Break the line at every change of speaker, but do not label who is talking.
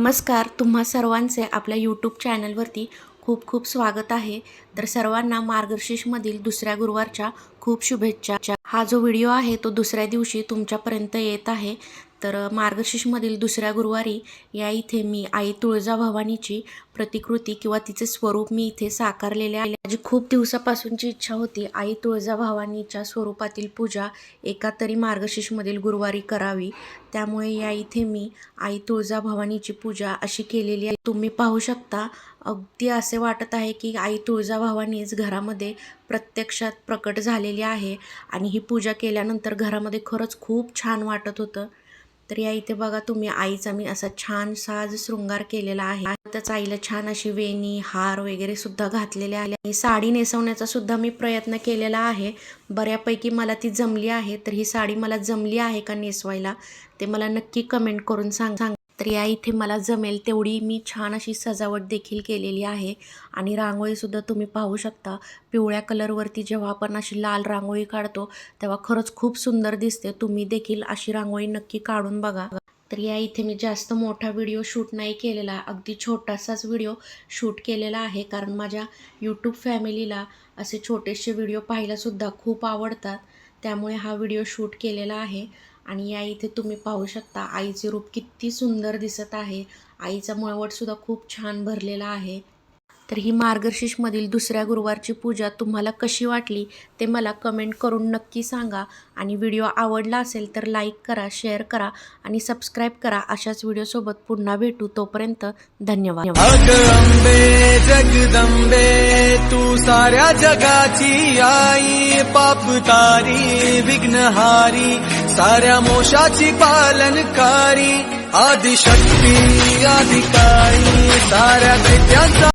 नमस्कार तुम्हा सर्वांचे आपल्या यूट्यूब चॅनलवरती खूप खूप स्वागत आहे. तर सर्वांना मार्गशीर्षमधील दुसऱ्या गुरुवारच्या खूप शुभेच्छा. हा जो व्हिडिओ आहे तो दुसऱ्या दिवशी तुमच्यापर्यंत येत आहे. तर मार्गशीर्षमधील दुसऱ्या गुरुवारी या इथे मी आई तुळजाभवानीची प्रतिकृती किंवा तिचे स्वरूप मी इथे साकारलेले आहे. माझी खूप दिवसापासूनची इच्छा होती आई तुळजा भवानीच्या स्वरूपातील पूजा एका तरी मार्गशीर्षमधील गुरुवारी करावी. त्यामुळे या इथे मी आई तुळजाभवानीची पूजा अशी केलेली आहे. तुम्ही पाहू शकता अगदी असे वाटत आहे की आई तुळजाभवानीच घरामध्ये प्रत्यक्षात प्रकट झालेली आहे आणि ही पूजा केल्यानंतर घरामध्ये खरंच खूप छान वाटत होतं. तर या इथे बघा तुम्ही आईचा मी असा छान साज शृंगार केलेला आहे. त्याच आईला छान अशी वेणी हार वगैरे सुद्धा घातलेले आहे. आणि साडी नेसवण्याचा सुद्धा मी प्रयत्न केलेला आहे. बऱ्यापैकी मला ती जमली आहे. तर ही साडी मला जमली आहे का नेसवायला ते मला नक्की कमेंट करून सांग सांग तर या इथे मला जमेल तेवढी मी छान अशी सजावट देखील केलेली आहे. आणि रांगोळीसुद्धा तुम्ही पाहू शकता. पिवळ्या कलरवरती जेव्हा आपण अशी लाल रांगोळी काढतो तेव्हा खरंच खूप सुंदर दिसते. तुम्ही देखील अशी रांगोळी नक्की काढून बघा. तर या इथे मी जास्त मोठा व्हिडिओ शूट नाही केलेला. अगदी छोटासाच व्हिडिओ शूट केलेला आहे. कारण माझ्या यूट्यूब फॅमिलीला असे छोटेसे व्हिडिओ पाहायलासुद्धा खूप आवडतात. त्यामुळे हा व्हिडिओ शूट केलेला आहे. आणि या इथे तुम्ही पाहू शकता आईचे रूप किती सुंदर दिसत आहे. आईचा मळवटसुद्धा खूप छान भरलेला आहे. तर ही मार्गशीर्षमधील दुसऱ्या गुरुवारची पूजा तुम्हाला कशी वाटली ते मला कमेंट करून नक्की सांगा. आणि व्हिडिओ आवडला असेल तर लाईक करा शेअर करा आणि सबस्क्राईब करा. अशाच व्हिडिओसोबत पुन्हा भेटू. तोपर्यंत धन्यवाद.
अग जगदंबे तू साऱ्या जगाची आई पाप तारी विघ्नहारी साऱ्या मोशाची पालनकारी आदिशक्ती अधिकारी साऱ्या दैत्यांचा